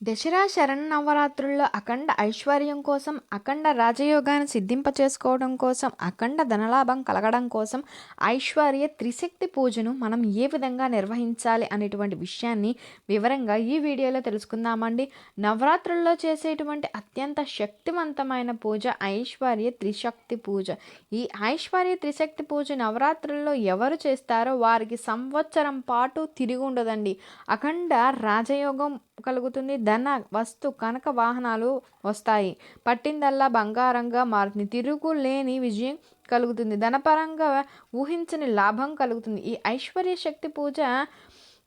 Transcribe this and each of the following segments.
దసరా శరన్నవరాత్రుల్లో అఖండ ఐశ్వర్యం కోసం అఖండ రాజయోగాన్ని సిద్ధింపచేసుకోవడం కోసం అఖండ ధనలాభం కలగడం కోసం ఐశ్వర్య త్రిశక్తి పూజను మనం ఏ విధంగా నిర్వహించాలి అనేటువంటి విషయాన్ని వివరంగా ఈ వీడియోలో తెలుసుకుందామండి. నవరాత్రుల్లో చేసేటువంటి అత్యంత శక్తివంతమైన పూజ ఐశ్వర్య త్రిశక్తి పూజ. ఈ ఐశ్వర్య త్రిశక్తి పూజ నవరాత్రుల్లో ఎవరు చేస్తారో వారికి సంవత్సరం పాటు తిరిగి ఉండదండి. అఖండ రాజయోగం కలుగుతుంది. ధన వస్తు కనక వాహనాలు వస్తాయి. పట్టిందల్లా బంగారంగా మారుతుంది. తిరుగు లేని విజయం కలుగుతుంది. ధనపరంగా ఊహించని లాభం కలుగుతుంది. ఈ ఐశ్వర్య శక్తి పూజ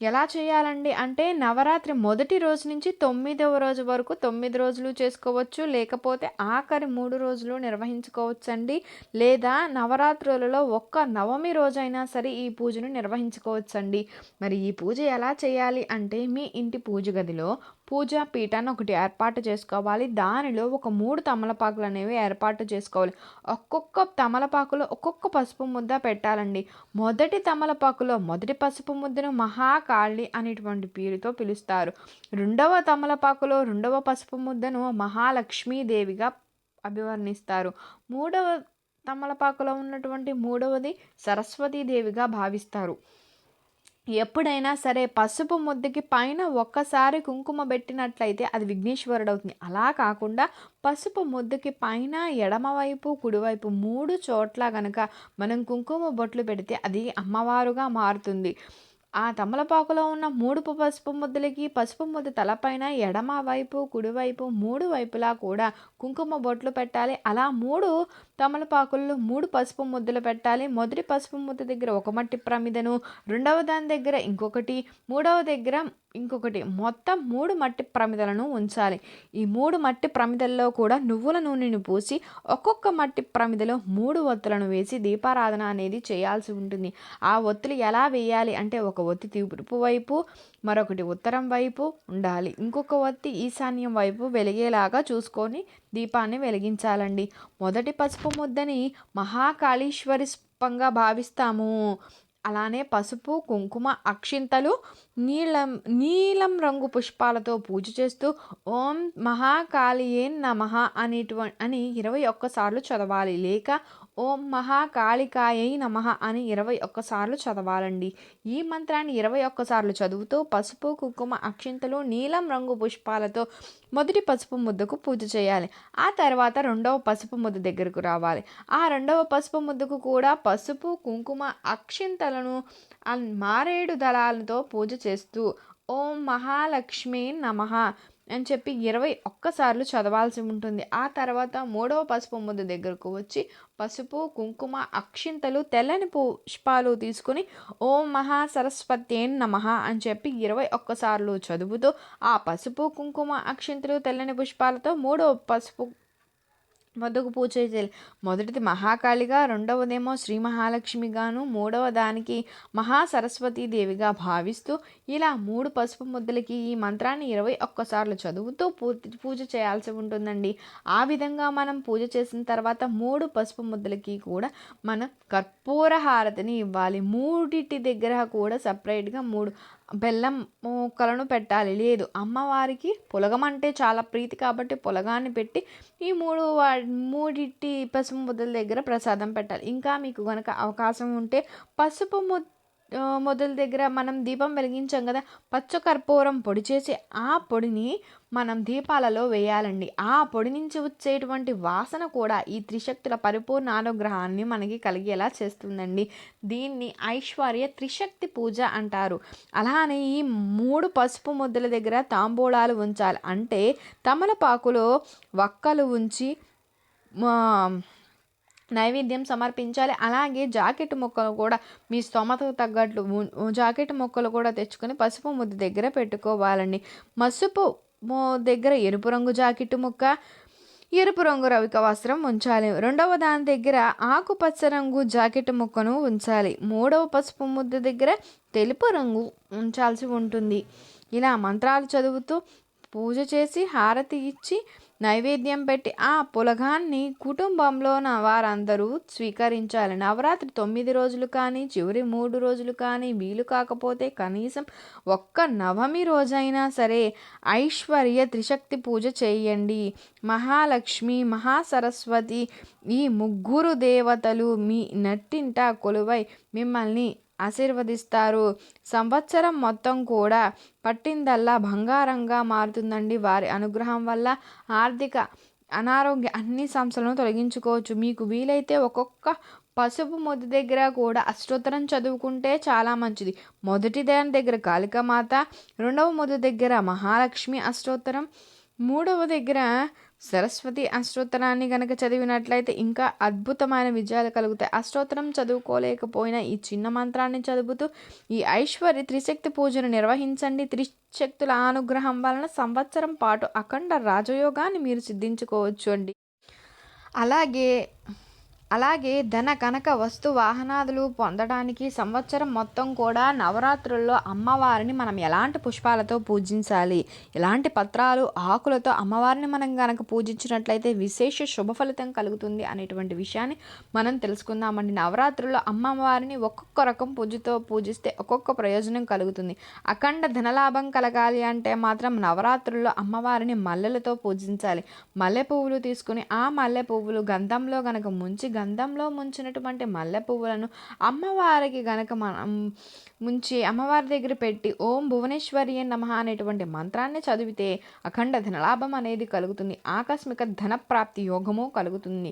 ఎలా చేయాలండి? అంటే నవరాత్రి మొదటి రోజు నుంచి తొమ్మిదవ రోజు వరకు తొమ్మిది రోజులు చేసుకోవచ్చు. లేకపోతే ఆఖరి మూడు రోజులు నిర్వహించుకోవచ్చండి. లేదా నవరాత్రులలో ఒక్క నవమి రోజైనా సరే ఈ పూజను నిర్వహించుకోవచ్చండి. మరి ఈ పూజ ఎలా చేయాలి అంటే మీ ఇంటి పూజ గదిలో పూజా పీఠాన్ని ఒకటి ఏర్పాటు చేసుకోవాలి. దానిలో ఒక మూడు తమలపాకులు అనేవి ఏర్పాటు చేసుకోవాలి. ఒక్కొక్క తమలపాకులో ఒక్కొక్క పసుపు ముద్ద పెట్టాలండి. మొదటి తమలపాకులో మొదటి పసుపు ముద్దను మహాకాళి అనేటువంటి పేరుతో పిలుస్తారు. రెండవ తమలపాకులో రెండవ పసుపు ముద్దను మహాలక్ష్మీదేవిగా అభివర్ణిస్తారు. మూడవ తమలపాకులో ఉన్నటువంటి మూడవది సరస్వతీదేవిగా భావిస్తారు. ఎప్పుడైనా సరే పసుపు ముద్దకి పైన ఒక్కసారి కుంకుమ పెట్టినట్లయితే అది విఘ్నేశ్వరుడు అవుతుంది అలా కాకుండా పసుపు ముద్దకి పైన ఎడమవైపు కుడివైపు మూడు చోట్ల గనక మనం కుంకుమ బొట్లు పెడితే అది అమ్మవారుగా మారుతుంది. ఆ తమలపాకులో ఉన్న మూడు పసుపు ముద్దలకి పసుపు ముద్ద తలపైన ఎడమ వైపు కుడివైపు మూడు వైపులా కూడా కుంకుమ బొట్లు పెట్టాలి. అలా మూడు తమలపాకుల్లో మూడు పసుపు ముద్దలు పెట్టాలి. మొదటి పసుపు ముద్ద దగ్గర ఒక మట్టి ప్రమిదను రెండవ దాని దగ్గర ఇంకొకటి మూడవ దగ్గర ఇంకొకటి. మొత్తం మూడు మట్టి ప్రమిదలను ఉంచాలి. ఈ మూడు మట్టి ప్రమిదల్లో కూడా నువ్వుల నూనెను పూసి ఒక్కొక్క మట్టి ప్రమిదలో మూడు ఒత్తులను వేసి దీపారాధన అనేది చేయాల్సి ఉంటుంది. ఆ ఒత్తులు ఎలా వేయాలి అంటే ఒక ఒత్తి తూర్పు వైపు మరొకటి ఉత్తరం వైపు ఉండాలి. ఇంకొక ఒత్తి ఈశాన్యం వైపు వెలిగేలాగా చూసుకొని దీపాన్ని వెలిగించాలండి. మొదటి పసుపు ముద్దని మహాకాళీశ్వరి స్పంగా భావిస్తాము. అలానే పసుపు కుంకుమ అక్షింతలు నీలం నీలం రంగు పుష్పాలతో పూజ చేస్తూ ఓం మహాకాళియే నమ అనేటువంటి అని ఇరవై ఒక్కసార్లు చదవాలి. లేక ఓం మహాకాళికాయై నమ అని ఇరవై ఒక్కసార్లు చదవాలండి. ఈ మంత్రాన్ని ఇరవై ఒక్కసార్లు చదువుతూ పసుపు కుంకుమ అక్షింతలు నీలం రంగు పుష్పాలతో మొదటి పసుపు ముద్దకు పూజ చేయాలి. ఆ తర్వాత రెండవ పసుపు ముద్ద దగ్గరకు రావాలి. ఆ రెండవ పసుపు ముద్దకు కూడా పసుపు కుంకుమ అక్షింతలను మారేడు దళాలతో పూజ చేస్తూ ఓం మహాలక్ష్మి నమ అని చెప్పి ఇరవై ఒక్కసార్లు చదవాల్సి ఉంటుంది. ఆ తర్వాత మూడవ పసుపు ముద్ద దగ్గరకు వచ్చి పసుపు కుంకుమ అక్షింతలు తెల్లని పుష్పాలు తీసుకుని ఓం మహా సరస్వతి నమ అని చెప్పి ఇరవై ఒక్కసార్లు చదువుతూ ఆ పసుపు కుంకుమ అక్షింతలు తెల్లని పుష్పాలతో మూడవ పసుపు వద్దకు పూజ చేయాలి మొదటిది మహాకాళిగా రెండవదేమో శ్రీ మహాలక్ష్మిగాను మూడవ దానికి దేవిగా భావిస్తూ ఇలా మూడు పసుపు ముద్దలకి ఈ మంత్రాన్ని ఇరవై ఒక్కసార్లు చదువుతూ పూర్తి పూజ చేయాల్సి ఉంటుందండి. ఆ విధంగా మనం పూజ చేసిన తర్వాత మూడు పసుపు ముద్దలకి కూడా మనం కర్పూర హారతిని ఇవ్వాలి. మూడిటి దగ్గర కూడా సపరేట్గా మూడు బెల్లం ముక్కలను పెట్టాలి. లేదు అమ్మవారికి పులగం అంటే చాలా ప్రీతి కాబట్టి పులగాన్ని పెట్టి ఈ మూడు మూడిటి పసుపు ముద్దల దగ్గర ప్రసాదం పెట్టాలి. ఇంకా మీకు కనుక అవకాశం ఉంటే పసుపు ము మొదల దగ్గర మనం దీపం వెలిగించాం కదా పచ్చకర్పూరం పొడి చేసి ఆ పొడిని మనం దీపాలలో వేయాలండి. ఆ పొడి నుంచి వచ్చేటువంటి వాసన కూడా ఈ త్రిశక్తుల పరిపూర్ణ అనుగ్రహాన్ని మనకి కలిగేలా చేస్తుందండి. దీన్ని ఐశ్వర్య త్రిశక్తి పూజ అంటారు. అలానే ఈ మూడు పసుపు ముద్దల దగ్గర తాంబూలాలు ఉంచాలి. అంటే తమలపాకులో వక్కలు ఉంచి నైవేద్యం సమర్పించాలి. అలాగే జాకెట్ మొక్కలు కూడా మీ స్తోమతకు తగ్గట్లు జాకెట్ మొక్కలు కూడా తెచ్చుకొని పసుపు ముద్ద దగ్గర పెట్టుకోవాలండి. మో దగ్గర ఎరుపు రంగు జాకెట్ ముక్క ఎరుపు రంగు రవిక వస్త్రం ఉంచాలి. రెండవ దాని దగ్గర ఆకుపచ్చ రంగు జాకెట్ ముక్కను ఉంచాలి. మూడవ పసుపు ముద్ద దగ్గర తెలుపు రంగు ఉంచాల్సి ఉంటుంది. ఇలా మంత్రాలు చదువుతూ పూజ చేసి హారతి ఇచ్చి నైవేద్యం పెట్టి ఆ పులగాన్ని కుటుంబంలోన వారందరూ స్వీకరించాలి. నవరాత్రి తొమ్మిది రోజులు కానీ చివరి మూడు రోజులు కానీ వీలు కాకపోతే కనీసం ఒక్క నవమి రోజైనా సరే ఐశ్వర్య త్రిశక్తి పూజ చేయండి. మహాలక్ష్మి మహాసరస్వతి ఈ ముగ్గురు దేవతలు మీ నట్టింట కొలువై మిమ్మల్ని ఆశీర్వదిస్తారు. సంవత్సరం మొత్తం కూడా పట్టిందల్లా బంగారంగా మారుతుందండి వారి అనుగ్రహం వల్ల. ఆర్థిక అనారోగ్య అన్ని సమస్యలను తొలగించుకోవచ్చు. మీకు వీలైతే ఒక్కొక్క పసుపు ముద్ద దగ్గర కూడా అష్టోత్తరం చదువుకుంటే చాలా మంచిది. మొదటి దాని దగ్గర కాళికమాత రెండవ ముద్ద దగ్గర మహాలక్ష్మి అష్టోత్తరం మూడవ దగ్గర సరస్వతి అష్టోత్తరాన్ని కనుక చదివినట్లయితే ఇంకా అద్భుతమైన విజయాలు కలుగుతాయి. అష్టోత్తరం చదువుకోలేకపోయినా ఈ చిన్న మంత్రాన్ని చదువుతూ ఈ ఐశ్వర్య త్రిశక్తి పూజను నిర్వహించండి. త్రిశక్తుల అనుగ్రహం వలన సంవత్సరం పాటు అఖండ రాజయోగాన్ని మీరు సిద్ధించుకోవచ్చు అండి. అలాగే అలాగే ధన కనక వస్తు వాహనాదులు పొందడానికి సంవత్సరం మొత్తం కూడా నవరాత్రుల్లో అమ్మవారిని మనం ఎలాంటి పుష్పాలతో పూజించాలి? ఎలాంటి పత్రాలు ఆకులతో అమ్మవారిని మనం కనుక పూజించినట్లయితే విశేష శుభ ఫలితం కలుగుతుంది అనేటువంటి విషయాన్ని మనం తెలుసుకుందామండి. నవరాత్రుల్లో అమ్మవారిని ఒక్కొక్క రకం పూజతో పూజిస్తే ఒక్కొక్క ప్రయోజనం కలుగుతుంది. అఖండ ధనలాభం కలగాలి అంటే మాత్రం నవరాత్రుల్లో అమ్మవారిని మల్లెలతో పూజించాలి. మల్లె పువ్వులు తీసుకుని ఆ మల్లె పువ్వులు గంధంలో కనుక ముంచి గంధంలో ముంచినటువంటి మల్లె పువ్వులను అమ్మవారికి గనక మనం ముంచి అమ్మవారి దగ్గర పెట్టి ఓం భువనేశ్వరి నమ అనేటువంటి మంత్రాన్ని చదివితే అఖండ ధనలాభం అనేది కలుగుతుంది. ఆకస్మిక ధన ప్రాప్తి యోగము కలుగుతుంది.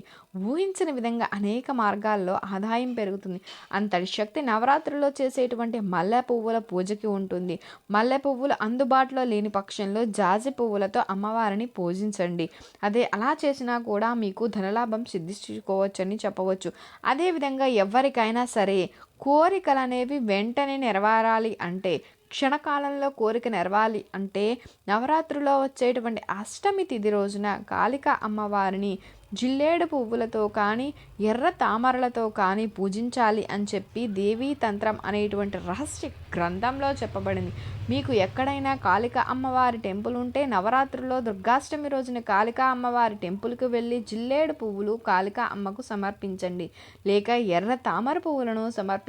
ఊహించిన విధంగా అనేక మార్గాల్లో ఆదాయం పెరుగుతుంది. అంతటి శక్తి నవరాత్రిలో చేసేటువంటి మల్లె పువ్వుల పూజకి ఉంటుంది. మల్లె పువ్వులు అందుబాటులో లేని పక్షంలో జాజి పువ్వులతో అమ్మవారిని పూజించండి. అదే అలా చేసినా కూడా మీకు ధనలాభం సిద్ధించుకోవచ్చని చెప్పవచ్చు. అదేవిధంగా ఎవరికైనా సరే కోరికలు అనేవి వెంటనే నెరవేరాలి అంటే క్షణకాలంలో కోరిక నెరవాలి అంటే నవరాత్రిలో వచ్చేటువంటి అష్టమి తిథి రోజున కాళిక అమ్మవారిని జిల్లేడు పువ్వులతో కానీ ఎర్ర తామరలతో కానీ పూజించాలి అని చెప్పి దేవీ తంత్రం అనేటువంటి రహస్య గ్రంథంలో చెప్పబడింది. మీకు ఎక్కడైనా కాళిక అమ్మవారి టెంపుల్ ఉంటే నవరాత్రిలో దుర్గాష్టమి రోజున కాళిక అమ్మవారి టెంపుల్కి వెళ్ళి జిల్లేడు పువ్వులు కాళిక అమ్మకు సమర్పించండి. లేక ఎర్ర తామర పువ్వులను సమర్పించండి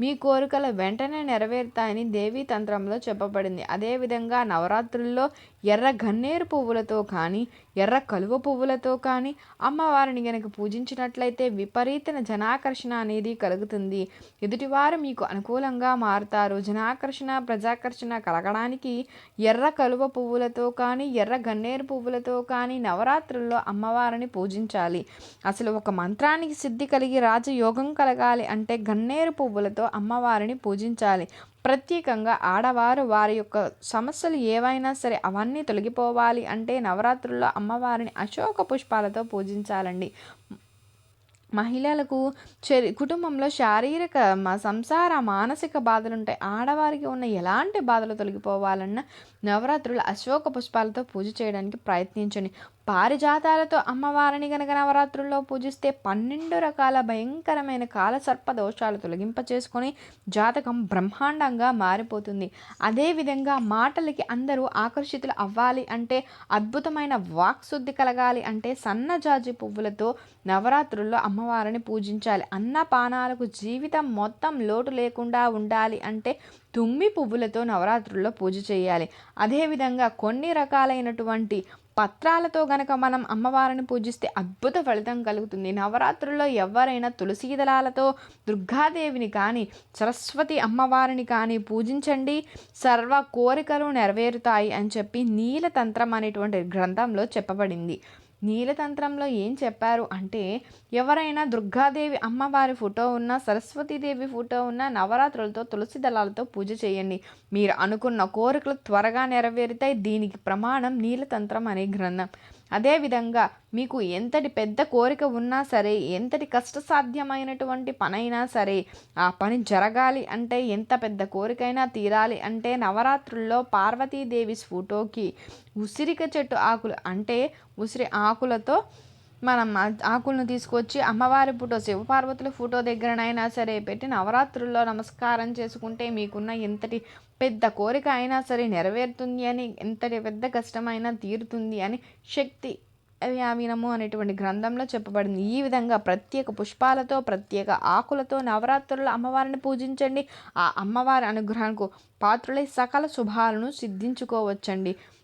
మీ కోరికలు వెంటనే నెరవేరుతాయని దేవీ తంత్రంలో చెప్పబడింది. అదేవిధంగా నవరాత్రుల్లో ఎర్ర గన్నేరు పువ్వులతో కానీ ఎర్ర కలువ పువ్వులతో కానీ అమ్మవారిని గనక పూజించినట్లయితే విపరీతన జనాకర్షణ అనేది కలుగుతుంది. ఎదుటివారు మీకు అనుకూలంగా మారుతారు. జనాకర్షణ ప్రజాకర్షణ కలగడానికి ఎర్ర కలువ పువ్వులతో కానీ ఎర్ర గన్నేరు పువ్వులతో కానీ నవరాత్రుల్లో అమ్మవారిని పూజించాలి. అసలు ఒక మంత్రానికి సిద్ధి కలిగి రాజయోగం కలగాలి అంటే గన్నేరు పువ్వులతో అమ్మవారిని పూజించాలి. ప్రత్యేకంగా ఆడవారు వారి యొక్క సమస్యలు ఏవైనా సరే అవన్నీ తొలగిపోవాలి అంటే నవరాత్రుల్లో అమ్మవారిని అశోక పుష్పాలతో పూజించాలండి. మహిళలకు చరి కుటుంబంలో శారీరక సంసార మానసిక బాధలు ఉంటాయి ఆడవారికి ఉన్న ఎలాంటి బాధలు తొలగిపోవాలన్నా నవరాత్రులు అశోక పుష్పాలతో పూజ చేయడానికి ప్రయత్నించండి. పారిజాతాలతో అమ్మవారిని గనక నవరాత్రుల్లో పూజిస్తే పన్నెండు రకాల భయంకరమైన కాలసర్ప దోషాలు తొలగింప చేసుకొని జాతకం బ్రహ్మాండంగా మారిపోతుంది. అదేవిధంగా మాటలకి అందరూ ఆకర్షితులు అవ్వాలి అంటే అద్భుతమైన వాక్శుద్ధి కలగాలి అంటే సన్నజాజి పువ్వులతో నవరాత్రుల్లో అమ్మవారిని పూజించాలి. అన్నపానాలకు జీవితం మొత్తం లోటు లేకుండా ఉండాలి అంటే తుమ్మి పువ్వులతో నవరాత్రుల్లో పూజ చేయాలి. అదేవిధంగా కొన్ని రకాలైనటువంటి పత్రాలతో గనక మనం అమ్మవారిని పూజిస్తే అద్భుత ఫలితం కలుగుతుంది. నవరాత్రుల్లో ఎవరైనా తులసి దళాలతో దుర్గాదేవిని కానీ సరస్వతి అమ్మవారిని కానీ పూజించండి. సర్వ కోరికలు నెరవేరుతాయి అని చెప్పి నీలతంత్రం అనేటువంటి గ్రంథంలో చెప్పబడింది. నీలతంత్రంలో ఏం చెప్పారు అంటే ఎవరైనా దుర్గాదేవి అమ్మవారి ఫోటో ఉన్న సరస్వతీదేవి ఫోటో ఉన్న నవరాత్రులతో తులసి దళాలతో పూజ చేయండి. మీరు అనుకున్న కోరికలు త్వరగా నెరవేరుతాయి. దీనికి ప్రమాణం నీలతంత్రం అనే గ్రంథం. అదేవిధంగా మీకు ఎంతటి పెద్ద కోరిక ఉన్నా సరే ఎంతటి కష్టసాధ్యమైనటువంటి పనైనా సరే ఆ పని జరగాలి అంటే ఎంత పెద్ద కోరికైనా తీరాలి అంటే నవరాత్రుల్లో పార్వతీదేవి ఫోటోకి ఉసిరిక చెట్టు ఆకులు అంటే ఉసిరి ఆకులతో మనం ఆకులను తీసుకొచ్చి అమ్మవారి ఫోటో శివపార్వతుల ఫోటో దగ్గరనైనా సరే పెట్టి నవరాత్రుల్లో నమస్కారం చేసుకుంటే మీకున్న ఎంతటి పెద్ద కోరిక అయినా సరే నెరవేరుతుంది అని ఎంతటి పెద్ద కష్టమైనా తీరుతుంది అని శక్తి వ్యావీనము అనేటువంటి గ్రంథంలో చెప్పబడింది. ఈ విధంగా ప్రత్యేక పుష్పాలతో ప్రత్యేక ఆకులతో నవరాత్రుల్లో అమ్మవారిని పూజించండి. ఆ అమ్మవారి అనుగ్రహానికి పాత్రులై సకల శుభాలను సిద్ధించుకోవచ్చండి.